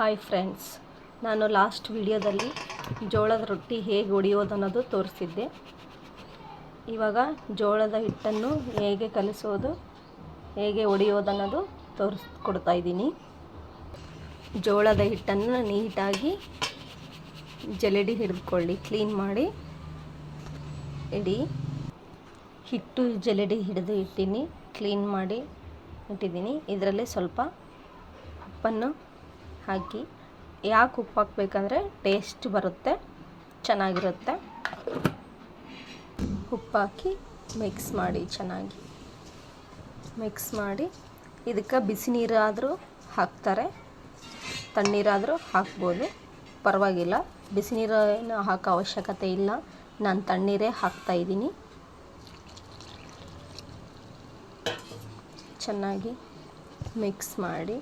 Hi friends ನಾನು last ವಿಡಿಯೋದಲ್ಲಿ ಜೋಳದ ರೊಟ್ಟಿ ಹೇಗೆ ಹೊಡೆಯೋದು ಅನ್ನೋದು ತೋರಿಸಿದ್ದೆ. ಇವಾಗ ಜೋಳದ ಹಿಟ್ಟನ್ನು ಹೇಗೆ ಕಲಿಸೋದು, ಹೇಗೆ ಹೊಡೆಯೋದು ಅನ್ನೋದು ತೋರಿಸ್ಕೊಡ್ತಾ ಇದ್ದೀನಿ. ಜೋಳದ ಹಿಟ್ಟನ್ನು ನೀಟಾಗಿ ಜಲಡಿ ಹಿಡಿದುಕೊಳ್ಳಿ ಕ್ಲೀನ್ ಮಾಡಿ. ಇಡಿ ಹಿಟ್ಟು ಜಲಡಿ ಹಿಡಿದು ಇಟ್ಟೀನಿ ಕ್ಲೀನ್ ಮಾಡಿ ಇಟ್ಟಿದ್ದೀನಿ. ಇದರಲ್ಲಿ ಸ್ವಲ್ಪ ಉಪ್ಪನ್ನು ಹಾಕಿ ಯಾಕೆ ಉಪ್ಪು ಹಾಕ್ಬೇಕಂದ್ರೆ ಟೇಸ್ಟ್ ಬರುತ್ತೆ, ಚೆನ್ನಾಗಿರುತ್ತೆ. ಉಪ್ಪು ಹಾಕಿ ಮಿಕ್ಸ್ ಮಾಡಿ ಚೆನ್ನಾಗಿ. ಮಿಕ್ಸ್ ಮಾಡಿ ಇದಕ್ಕೆ ಬಿಸಿ ನೀರಾದರೂ ಹಾಕ್ತಾರೆ, ತಣ್ಣೀರಾದರೂ ಹಾಕ್ಬೋದು. ಪರವಾಗಿಲ್ಲ ಬಿಸಿ ನೀರನ್ನು ಹಾಕೋ ಅವಶ್ಯಕತೆ ಇಲ್ಲ. ನಾನು ತಣ್ಣೀರೇ ಹಾಕ್ತಾಯಿದ್ದೀನಿ ಚೆನ್ನಾಗಿ ಮಿಕ್ಸ್ ಮಾಡಿ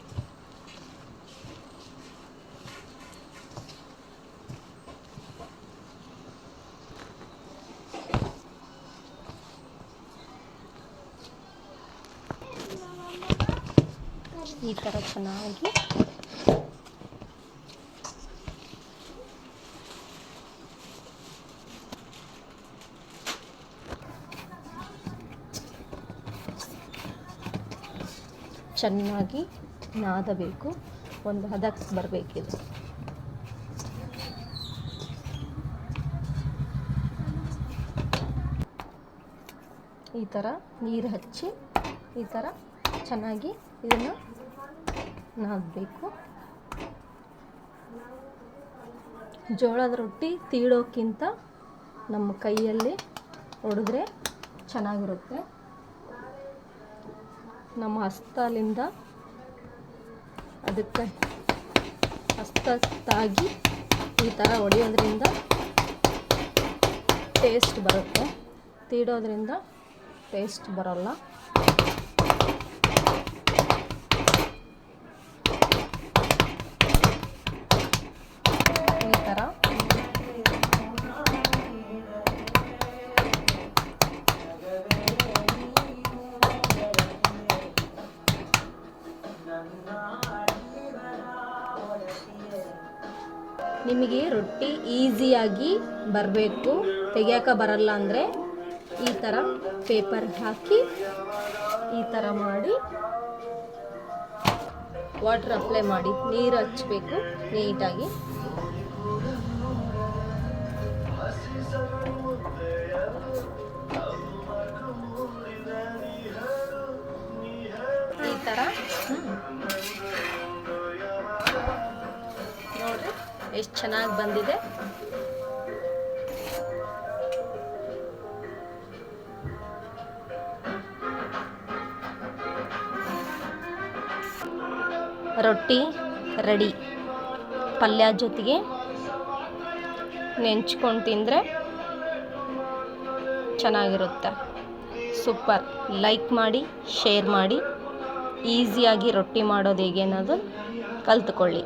ಈ ಥರ ಚೆನ್ನಾಗಿ. ಚೆನ್ನಾಗಿ ನಾದಬೇಕು. ಒಂದು ಹದಕ್ಕೆ ಬರಬೇಕಿದು. ಈ ಥರ ನೀರು ಹಚ್ಚಿ ಈ ಥರ ಚೆನ್ನಾಗಿ ಇದನ್ನು ನಾದಬೇಕು ಜೋಳದ ರೊಟ್ಟಿ ತೀಡೋಕ್ಕಿಂತ ನಮ್ಮ ಕೈಯಲ್ಲಿ ಹೊಡೆದ್ರೆ ಚೆನ್ನಾಗಿರುತ್ತೆ. ನಮ್ಮ ಹಸ್ತಲಿಂದ ಅದಕ್ಕೆ ಹಸ್ತಾಗಿ ಈ ಥರ ಹೊಡೆಯೋದ್ರಿಂದ ಟೇಸ್ಟ್ ಬರುತ್ತೆ. ತೀಡೋದ್ರಿಂದ ಟೇಸ್ಟ್ ಬರೋಲ್ಲ. ನಿಮಗೆ ರೊಟ್ಟಿ ಈಸಿಯಾಗಿ ಬರಬೇಕು. ತೆಗಿಯೋಕೆ ಬರಲ್ಲ ಅಂದರೆ ಈ ಥರ ಪೇಪರ್ ಹಾಕಿ ಈ ಥರ ಮಾಡಿ ವಾಟ್ರ್ ಅಪ್ಲೈ ಮಾಡಿ ನೀರು ಹಚ್ಚಬೇಕು ನೀಟಾಗಿ. ಎಷ್ಟು ಚೆನ್ನಾಗಿ ಬಂದಿದೆ. ರೊಟ್ಟಿ ರೆಡಿ. ಪಲ್ಯ ಜೊತೆಗೆ ನೆಂಚ್ಕೊಂಡು ತಿಂದರೆ ಚೆನ್ನಾಗಿರುತ್ತೆ. ಸೂಪರ್. ಲೈಕ್ ಮಾಡಿ, ಶೇರ್ ಮಾಡಿ. ಈಸಿಯಾಗಿ ರೊಟ್ಟಿ ಮಾಡೋದು ಹೇಗೆ ಅನ್ನೋದು ಕಲ್ತ್ಕೊಳ್ಳಿ.